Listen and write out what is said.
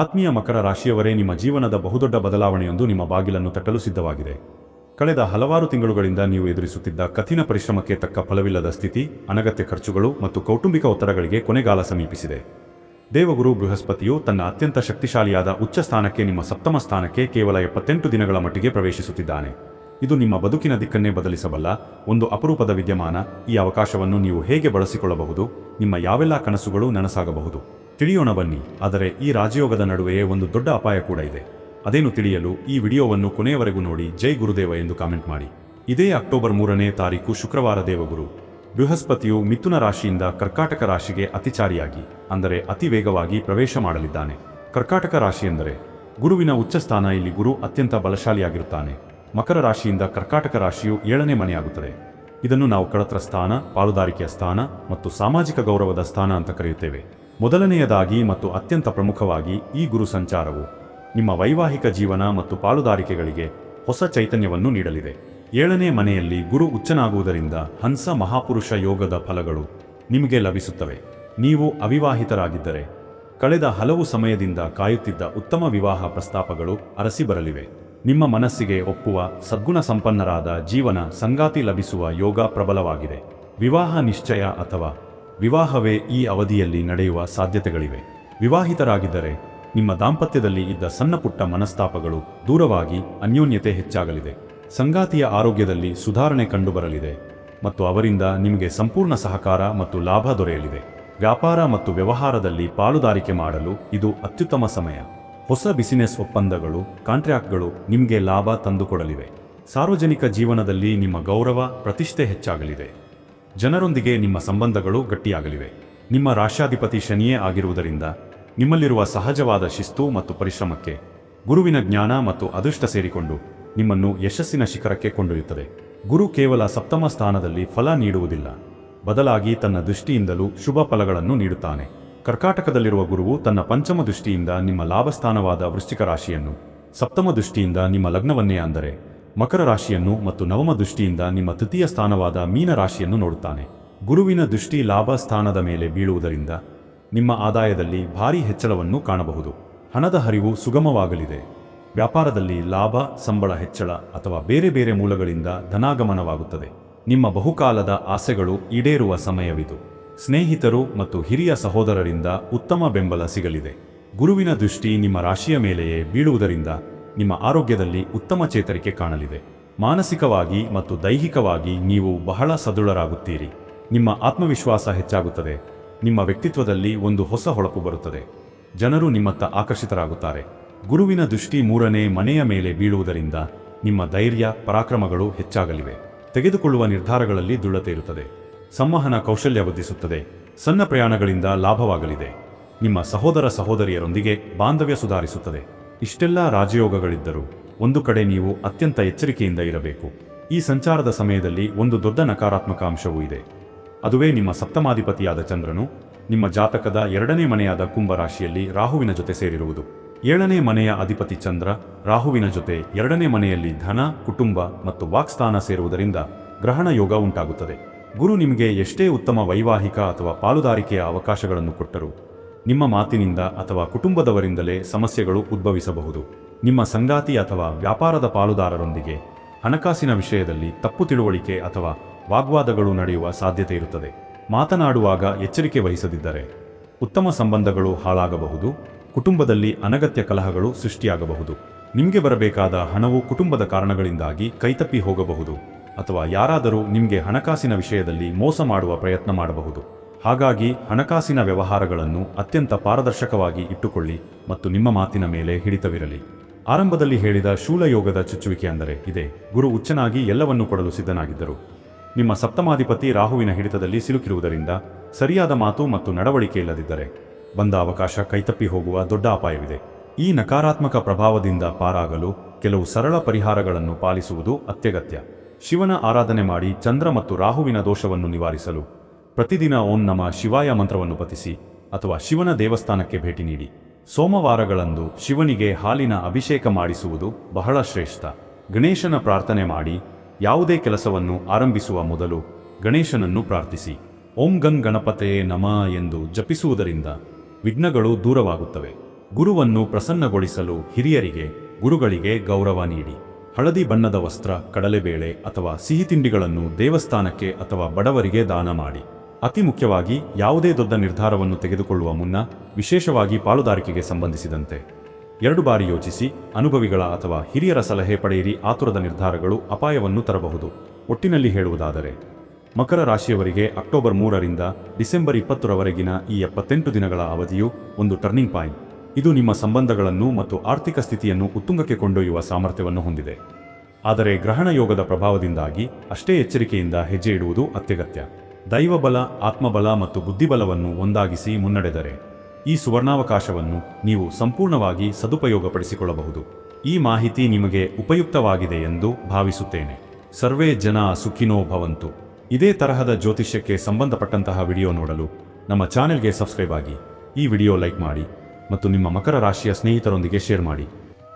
ಆತ್ಮೀಯ ಮಕರ ರಾಶಿಯವರೇ, ನಿಮ್ಮ ಜೀವನದ ಬಹುದೊಡ್ಡ ಬದಲಾವಣೆಯೊಂದು ನಿಮ್ಮ ಬಾಗಿಲನ್ನು ತಟ್ಟಲು ಸಿದ್ಧವಾಗಿದೆ. ಕಳೆದ ಹಲವಾರು ತಿಂಗಳುಗಳಿಂದ ನೀವು ಎದುರಿಸುತ್ತಿದ್ದ ಕಠಿಣ ಪರಿಶ್ರಮಕ್ಕೆ ತಕ್ಕ ಫಲವಿಲ್ಲದ ಸ್ಥಿತಿ, ಅನಗತ್ಯ ಖರ್ಚುಗಳು ಮತ್ತು ಕೌಟುಂಬಿಕ ಒತ್ತಡಗಳಿಗೆ ಕೊನೆಗಾಲ ಸಮೀಪಿಸಿದೆ. ದೇವಗುರು ಬೃಹಸ್ಪತಿಯು ತನ್ನ ಅತ್ಯಂತ ಶಕ್ತಿಶಾಲಿಯಾದ ಉಚ್ಚ ಸ್ಥಾನಕ್ಕೆ ನಿಮ್ಮ ಸಪ್ತಮ ಸ್ಥಾನಕ್ಕೆ ಕೇವಲ ಎಪ್ಪತ್ತೆಂಟು ದಿನಗಳ ಮಟ್ಟಿಗೆ ಪ್ರವೇಶಿಸುತ್ತಿದ್ದಾನೆ. ಇದು ನಿಮ್ಮ ಬದುಕಿನ ದಿಕ್ಕನ್ನೇ ಬದಲಿಸಬಲ್ಲ ಒಂದು ಅಪರೂಪದ ವಿದ್ಯಮಾನ. ಈ ಅವಕಾಶವನ್ನು ನೀವು ಹೇಗೆ ಬಳಸಿಕೊಳ್ಳಬಹುದು, ನಿಮ್ಮ ಯಾವೆಲ್ಲ ಕನಸುಗಳು ನನಸಾಗಬಹುದು? ತಿಳಿಯೋಣ ಬನ್ನಿ, ಆದರೆ ಈ ರಾಜಯೋಗದ ನಡುವೆಯೇ ಒಂದು ದೊಡ್ಡ ಅಪಾಯ ಕೂಡ ಇದೆ. ಅದೇನು ತಿಳಿಯಲು ಈ ವಿಡಿಯೋವನ್ನು ಕೊನೆಯವರೆಗೂ ನೋಡಿ, ಜೈ ಗುರುದೇವ ಎಂದು ಕಾಮೆಂಟ್ ಮಾಡಿ. ಇದೇ ಅಕ್ಟೋಬರ್ ಮೂರನೇ ತಾರೀಕು ಶುಕ್ರವಾರ ದೇವಗುರು. ಬೃಹಸ್ಪತಿಯು ಮಿಥುನ ರಾಶಿಯಿಂದ ಕರ್ಕಾಟಕ ರಾಶಿಗೆ ಅತಿಚಾರಿಯಾಗಿ, ಅಂದರೆ ಅತಿ ವೇಗವಾಗಿ ಪ್ರವೇಶ ಮಾಡಲಿದ್ದಾನೆ. ಕರ್ಕಾಟಕ ರಾಶಿ ಎಂದರೆ, ಗುರುವಿನ ಉಚ್ಚ ಸ್ಥಾನ ಇಲ್ಲಿ ಗುರು ಅತ್ಯಂತ ಬಲಶಾಲಿಯಾಗಿರುತ್ತಾನೆ. ಮಕರ ರಾಶಿಯಿಂದ ಕರ್ಕಾಟಕ ರಾಶಿಯು ಏಳನೇ ಮನೆಯಾಗುತ್ತದೆ. ಇದನ್ನು ನಾವು ಕಳತ್ರ ಸ್ಥಾನ, ಪಾಲುದಾರಿಕೆಯ ಸ್ಥಾನ ಮತ್ತು ಸಾಮಾಜಿಕ ಗೌರವದ ಸ್ಥಾನ ಅಂತ ಕರೆಯುತ್ತೇವೆ. ಮೊದಲನೆಯದಾಗಿ ಮತ್ತು ಅತ್ಯಂತ ಪ್ರಮುಖವಾಗಿ ಈ ಗುರು ಸಂಚಾರವು ನಿಮ್ಮ ವೈವಾಹಿಕ ಜೀವನ ಮತ್ತು ಪಾಲುದಾರಿಕೆಗಳಿಗೆ ಹೊಸ ಚೈತನ್ಯವನ್ನು ನೀಡಲಿದೆ. ಏಳನೇ ಮನೆಯಲ್ಲಿ ಗುರು ಉಚ್ಚನಾಗುವುದರಿಂದ ಹಂಸ ಮಹಾಪುರುಷ ಯೋಗದ ಫಲಗಳು ನಿಮಗೆ ಲಭಿಸುತ್ತವೆ. ನೀವು ಅವಿವಾಹಿತರಾಗಿದ್ದರೆ ಕಳೆದ ಹಲವು ಸಮಯದಿಂದ ಕಾಯುತ್ತಿದ್ದ ಉತ್ತಮ ವಿವಾಹ ಪ್ರಸ್ತಾಪಗಳು ಅರಸಿ ಬರಲಿವೆ. ನಿಮ್ಮ ಮನಸ್ಸಿಗೆ ಒಪ್ಪುವ ಸದ್ಗುಣ ಸಂಪನ್ನರಾದ ಜೀವನ ಸಂಗಾತಿ ಲಭಿಸುವ ಯೋಗ ಪ್ರಬಲವಾಗಿದೆ. ವಿವಾಹ ನಿಶ್ಚಯ ಅಥವಾ ವಿವಾಹವೇ ಈ ಅವಧಿಯಲ್ಲಿ ನಡೆಯುವ ಸಾಧ್ಯತೆಗಳಿವೆ. ವಿವಾಹಿತರಾಗಿದ್ದರೆ ನಿಮ್ಮ ದಾಂಪತ್ಯದಲ್ಲಿ ಇದ್ದ ಸಣ್ಣಪುಟ್ಟ ಮನಸ್ತಾಪಗಳು ದೂರವಾಗಿ ಅನ್ಯೋನ್ಯತೆ ಹೆಚ್ಚಾಗಲಿದೆ. ಸಂಗಾತಿಯ ಆರೋಗ್ಯದಲ್ಲಿ ಸುಧಾರಣೆ ಕಂಡುಬರಲಿದೆ ಮತ್ತು ಅವರಿಂದ ನಿಮಗೆ ಸಂಪೂರ್ಣ ಸಹಕಾರ ಮತ್ತು ಲಾಭ ದೊರೆಯಲಿದೆ. ವ್ಯಾಪಾರ ಮತ್ತು ವ್ಯವಹಾರದಲ್ಲಿ ಪಾಲುದಾರಿಕೆ ಮಾಡಲು ಇದು ಅತ್ಯುತ್ತಮ ಸಮಯ. ಹೊಸ ಬಿಸಿನೆಸ್ ಒಪ್ಪಂದಗಳು, ಕಾಂಟ್ರಾಕ್ಟ್ಗಳು ನಿಮಗೆ ಲಾಭ ತಂದುಕೊಡಲಿವೆ. ಸಾರ್ವಜನಿಕ ಜೀವನದಲ್ಲಿ ನಿಮ್ಮ ಗೌರವ, ಪ್ರತಿಷ್ಠೆ ಹೆಚ್ಚಾಗಲಿದೆ. ಜನರೊಂದಿಗೆ ನಿಮ್ಮ ಸಂಬಂಧಗಳು ಗಟ್ಟಿಯಾಗಲಿವೆ. ನಿಮ್ಮ ರಾಷ್ಟ್ರಾಧಿಪತಿ ಶನಿಯೇ ಆಗಿರುವುದರಿಂದ ನಿಮ್ಮಲ್ಲಿರುವ ಸಹಜವಾದ ಶಿಸ್ತು ಮತ್ತು ಪರಿಶ್ರಮಕ್ಕೆ, ಗುರುವಿನ ಜ್ಞಾನ ಮತ್ತು ಅದೃಷ್ಟ ಸೇರಿಕೊಂಡು ನಿಮ್ಮನ್ನು ಯಶಸ್ಸಿನ ಶಿಖರಕ್ಕೆ ಕೊಂಡೊಯ್ಯುತ್ತದೆ. ಗುರು ಕೇವಲ ಸಪ್ತಮ ಸ್ಥಾನದಲ್ಲಿ ಫಲ ನೀಡುವುದಿಲ್ಲ. ಬದಲಾಗಿ ತನ್ನ ದೃಷ್ಟಿಯಿಂದಲೂ ಶುಭ ಫಲಗಳನ್ನು ನೀಡುತ್ತಾನೆ. ಕರ್ಕಾಟಕದಲ್ಲಿರುವ ಗುರುವು ತನ್ನ ಪಂಚಮ ದೃಷ್ಟಿಯಿಂದ ನಿಮ್ಮ ಲಾಭಸ್ಥಾನವಾದ ವೃಶ್ಚಿಕ ರಾಶಿಯನ್ನು ಸಪ್ತಮ ದೃಷ್ಟಿಯಿಂದ ನಿಮ್ಮ ಲಗ್ನವನ್ನೇ ಅಂದರೆ ಮಕರ ರಾಶಿಯನ್ನು ಮತ್ತು ನವಮ ದೃಷ್ಟಿಯಿಂದ ನಿಮ್ಮ ತೃತೀಯ ಸ್ಥಾನವಾದ ಮೀನ ರಾಶಿಯನ್ನು ನೋಡುತ್ತಾನೆ. ಗುರುವಿನ ದೃಷ್ಟಿ ಲಾಭ ಸ್ಥಾನದ ಮೇಲೆ ಬೀಳುವುದರಿಂದ ನಿಮ್ಮ ಆದಾಯದಲ್ಲಿ ಭಾರಿ ಹೆಚ್ಚಳವನ್ನು ಕಾಣಬಹುದು. ಹಣದ ಹರಿವು ಸುಗಮವಾಗಲಿದೆ. ವ್ಯಾಪಾರದಲ್ಲಿ ಲಾಭ, ಸಂಬಳ ಹೆಚ್ಚಳ ಅಥವಾ ಬೇರೆ ಬೇರೆ ಮೂಲಗಳಿಂದ ಧನಾಗಮನವಾಗುತ್ತದೆ. ನಿಮ್ಮ ಬಹುಕಾಲದ ಆಸೆಗಳು ಈಡೇರುವ ಸಮಯವಿದು. ಸ್ನೇಹಿತರು ಮತ್ತು ಹಿರಿಯ ಸಹೋದರರಿಂದ ಉತ್ತಮ ಬೆಂಬಲ ಸಿಗಲಿದೆ. ಗುರುವಿನ ದೃಷ್ಟಿ ನಿಮ್ಮ ರಾಶಿಯ ಮೇಲೆಯೇ ಬೀಳುವುದರಿಂದ ನಿಮ್ಮ ಆರೋಗ್ಯದಲ್ಲಿ ಉತ್ತಮ ಚೇತರಿಕೆ ಕಾಣಲಿದೆ. ಮಾನಸಿಕವಾಗಿ ಮತ್ತು ದೈಹಿಕವಾಗಿ ನೀವು ಬಹಳ ಸದೃಢರಾಗುತ್ತೀರಿ. ನಿಮ್ಮ ಆತ್ಮವಿಶ್ವಾಸ ಹೆಚ್ಚಾಗುತ್ತದೆ. ನಿಮ್ಮ ವ್ಯಕ್ತಿತ್ವದಲ್ಲಿ ಒಂದು ಹೊಸ ಹೊಳಪು ಬರುತ್ತದೆ. ಜನರು ನಿಮ್ಮತ್ತ ಆಕರ್ಷಿತರಾಗುತ್ತಾರೆ. ಗುರುವಿನ ದೃಷ್ಟಿ ಮೂರನೇ ಮನೆಯ ಮೇಲೆ ಬೀಳುವುದರಿಂದ ನಿಮ್ಮ ಧೈರ್ಯ, ಪರಾಕ್ರಮಗಳು ಹೆಚ್ಚಾಗಲಿವೆ. ತೆಗೆದುಕೊಳ್ಳುವ ನಿರ್ಧಾರಗಳಲ್ಲಿ ದೃಢತೆ ಇರುತ್ತದೆ. ಸಂವಹನ ಕೌಶಲ್ಯ ವೃದ್ಧಿಸುತ್ತದೆ. ಸಣ್ಣ ಪ್ರಯಾಣಗಳಿಂದ ಲಾಭವಾಗಲಿದೆ. ನಿಮ್ಮ ಸಹೋದರ ಸಹೋದರಿಯರೊಂದಿಗೆ ಬಾಂಧವ್ಯ ಸುಧಾರಿಸುತ್ತದೆ. ಇಷ್ಟೆಲ್ಲ ರಾಜಯೋಗಗಳಿದ್ದರೂ ಒಂದು ಕಡೆ ನೀವು ಅತ್ಯಂತ ಎಚ್ಚರಿಕೆಯಿಂದ ಇರಬೇಕು. ಈ ಸಂಚಾರದ ಸಮಯದಲ್ಲಿ ಒಂದು ದೊಡ್ಡ ನಕಾರಾತ್ಮಕ ಅಂಶವೂ ಇದೆ. ಅದುವೇ ನಿಮ್ಮ ಸಪ್ತಮಾಧಿಪತಿಯಾದ ಚಂದ್ರನು ನಿಮ್ಮ ಜಾತಕದ ಎರಡನೇ ಮನೆಯಾದ ಕುಂಭ ರಾಶಿಯಲ್ಲಿ ರಾಹುವಿನ ಜೊತೆ ಸೇರಿರುವುದು. ಏಳನೇ ಮನೆಯ ಅಧಿಪತಿ ಚಂದ್ರ ರಾಹುವಿನ ಜೊತೆ ಎರಡನೇ ಮನೆಯಲ್ಲಿ ಧನ, ಕುಟುಂಬ ಮತ್ತು ವಾಕ್ಸ್ಥಾನ ಸೇರುವುದರಿಂದ ಗ್ರಹಣ ಯೋಗ ಉಂಟಾಗುತ್ತದೆ. ಗುರು ನಿಮಗೆ ಎಷ್ಟೇ ಉತ್ತಮ ವೈವಾಹಿಕ ಅಥವಾ ಪಾಲುದಾರಿಕೆಯ ಅವಕಾಶಗಳನ್ನು ಕೊಟ್ಟರೂ ನಿಮ್ಮ ಮಾತಿನಿಂದ ಅಥವಾ ಕುಟುಂಬದವರಿಂದಲೇ ಸಮಸ್ಯೆಗಳು ಉದ್ಭವಿಸಬಹುದು. ನಿಮ್ಮ ಸಂಗಾತಿ ಅಥವಾ ವ್ಯಾಪಾರದ ಪಾಲುದಾರರೊಂದಿಗೆ ಹಣಕಾಸಿನ ವಿಷಯದಲ್ಲಿ ತಪ್ಪು ತಿಳುವಳಿಕೆ ಅಥವಾ ವಾಗ್ವಾದಗಳು ನಡೆಯುವ ಸಾಧ್ಯತೆ ಇರುತ್ತದೆ. ಮಾತನಾಡುವಾಗ ಎಚ್ಚರಿಕೆ ವಹಿಸದಿದ್ದರೆ ಉತ್ತಮ ಸಂಬಂಧಗಳು ಹಾಳಾಗಬಹುದು. ಕುಟುಂಬದಲ್ಲಿ ಅನಗತ್ಯ ಕಲಹಗಳು ಸೃಷ್ಟಿಯಾಗಬಹುದು. ನಿಮಗೆ ಬರಬೇಕಾದ ಹಣವು ಕುಟುಂಬದ ಕಾರಣಗಳಿಂದಾಗಿ ಕೈತಪ್ಪಿ ಹೋಗಬಹುದು ಅಥವಾ ಯಾರಾದರೂ ನಿಮಗೆ ಹಣಕಾಸಿನ ವಿಷಯದಲ್ಲಿ ಮೋಸ ಮಾಡುವ ಪ್ರಯತ್ನ ಮಾಡಬಹುದು. ಹಾಗಾಗಿ ಹಣಕಾಸಿನ ವ್ಯವಹಾರಗಳನ್ನು ಅತ್ಯಂತ ಪಾರದರ್ಶಕವಾಗಿ ಇಟ್ಟುಕೊಳ್ಳಿ ಮತ್ತು ನಿಮ್ಮ ಮಾತಿನ ಮೇಲೆ ಹಿಡಿತವಿರಲಿ. ಆರಂಭದಲ್ಲಿ ಹೇಳಿದ ಶೂಲಯೋಗದ ಚುಚ್ಚುವಿಕೆ ಅಂದರೆ ಇದೆ. ಗುರು ಉಚ್ಚನಾಗಿ ಎಲ್ಲವನ್ನೂ ಕೊಡಲು ಸಿದ್ಧನಾಗಿದ್ದರು. ನಿಮ್ಮ ಸಪ್ತಮಾಧಿಪತಿ ರಾಹುವಿನ ಹಿಡಿತದಲ್ಲಿ ಸಿಲುಕಿರುವುದರಿಂದ ಸರಿಯಾದ ಮಾತು ಮತ್ತು ನಡವಳಿಕೆ ಇಲ್ಲದಿದ್ದರೆ ಬಂದ ಅವಕಾಶ ಕೈತಪ್ಪಿ ಹೋಗುವ ದೊಡ್ಡ ಅಪಾಯವಿದೆ. ಈ ನಕಾರಾತ್ಮಕ ಪ್ರಭಾವದಿಂದ ಪಾರಾಗಲು ಕೆಲವು ಸರಳ ಪರಿಹಾರಗಳನ್ನು ಪಾಲಿಸುವುದು ಅತ್ಯಗತ್ಯ. ಶಿವನ ಆರಾಧನೆ ಮಾಡಿ ಚಂದ್ರ ಮತ್ತು ರಾಹುವಿನ ದೋಷವನ್ನು ನಿವಾರಿಸಲು ಪ್ರತಿದಿನ ಓಂ ನಮ ಶಿವಾಯ ಮಂತ್ರವನ್ನು ಪತಿಸಿ ಅಥವಾ ಶಿವನ ದೇವಸ್ಥಾನಕ್ಕೆ ಭೇಟಿ ನೀಡಿ. ಸೋಮವಾರಗಳಂದು ಶಿವನಿಗೆ ಹಾಲಿನ ಅಭಿಷೇಕ ಮಾಡಿಸುವುದು ಬಹಳ ಶ್ರೇಷ್ಠ. ಗಣೇಶನ ಪ್ರಾರ್ಥನೆ ಮಾಡಿ ಯಾವುದೇ ಕೆಲಸವನ್ನು ಆರಂಭಿಸುವ ಮೊದಲು ಗಣೇಶನನ್ನು ಪ್ರಾರ್ಥಿಸಿ. ಓಂ ಗಂ ಗಣಪತೆಯೇ ನಮ ಎಂದು ಜಪಿಸುವುದರಿಂದ ವಿಘ್ನಗಳು ದೂರವಾಗುತ್ತವೆ. ಗುರುವನ್ನು ಪ್ರಸನ್ನಗೊಳಿಸಲು ಹಿರಿಯರಿಗೆ, ಗುರುಗಳಿಗೆ ಗೌರವ ನೀಡಿ. ಹಳದಿ ಬಣ್ಣದ ವಸ್ತ್ರ ಕಡಲೆಬೇಳೆ ಅಥವಾ ಸಿಹಿ ತಿಂಡಿಗಳನ್ನು ದೇವಸ್ಥಾನಕ್ಕೆ ಅಥವಾ ಬಡವರಿಗೆ ದಾನ ಮಾಡಿ. ಅತಿ ಮುಖ್ಯವಾಗಿ ಯಾವುದೇ ದೊಡ್ಡ ನಿರ್ಧಾರವನ್ನು ತೆಗೆದುಕೊಳ್ಳುವ ಮುನ್ನ ವಿಶೇಷವಾಗಿ ಪಾಲುದಾರಿಕೆಗೆ ಸಂಬಂಧಿಸಿದಂತೆ. ಎರಡು ಬಾರಿ ಯೋಚಿಸಿ, ಅನುಭವಿಗಳ ಅಥವಾ ಹಿರಿಯರ ಸಲಹೆ ಪಡೆಯಿರಿ ಆತುರದ ನಿರ್ಧಾರಗಳು ಅಪಾಯವನ್ನು ತರಬಹುದು. ಒಟ್ಟಿನಲ್ಲಿ ಹೇಳುವುದಾದರೆ, ಮಕರ ರಾಶಿಯವರಿಗೆ ಅಕ್ಟೋಬರ್ ಮೂರರಿಂದ ಡಿಸೆಂಬರ್ ಇಪ್ಪತ್ತರವರೆಗಿನ ಈ ಎಪ್ಪತ್ತೆಂಟು ದಿನಗಳ ಅವಧಿಯು ಒಂದು ಟರ್ನಿಂಗ್ ಪಾಯಿಂಟ್ ಇದು ನಿಮ್ಮ ಸಂಬಂಧಗಳನ್ನು ಮತ್ತು ಆರ್ಥಿಕ ಸ್ಥಿತಿಯನ್ನು ಉತ್ತುಂಗಕ್ಕೆ ಕೊಂಡೊಯ್ಯುವ ಸಾಮರ್ಥ್ಯವನ್ನು ಹೊಂದಿದೆ. ಆದರೆ ಗ್ರಹಣ ಯೋಗದ ಪ್ರಭಾವದಿಂದಾಗಿ ಅಷ್ಟೇ ಎಚ್ಚರಿಕೆಯಿಂದ ಹೆಜ್ಜೆ ಇಡುವುದು ಅತ್ಯಗತ್ಯ. ದೈವಬಲ, ಆತ್ಮಬಲ ಮತ್ತು ಬುದ್ಧಿಬಲವನ್ನು ಒಂದಾಗಿಸಿ ಮುನ್ನಡೆದರೆ ಈ ಸುವರ್ಣಾವಕಾಶವನ್ನು ನೀವು ಸಂಪೂರ್ಣವಾಗಿ ಸದುಪಯೋಗಪಡಿಸಿಕೊಳ್ಳಬಹುದು. ಈ ಮಾಹಿತಿ ನಿಮಗೆ ಉಪಯುಕ್ತವಾಗಿದೆ ಎಂದು ಭಾವಿಸುತ್ತೇನೆ. ಸರ್ವೇ ಜನ ಸುಖಿನೋ ಭವಂತು. ಇದೇ ತರಹದ ಜ್ಯೋತಿಷ್ಯಕ್ಕೆ ಸಂಬಂಧಪಟ್ಟಂತಹ ವಿಡಿಯೋ ನೋಡಲು ನಮ್ಮ ಚಾನೆಲ್ಗೆ ಸಬ್ಸ್ಕ್ರೈಬ್ ಆಗಿ ಈ ವಿಡಿಯೋ ಲೈಕ್ ಮಾಡಿ ಮತ್ತು ನಿಮ್ಮ ಮಕರ ರಾಶಿಯ ಸ್ನೇಹಿತರೊಂದಿಗೆ ಶೇರ್ ಮಾಡಿ.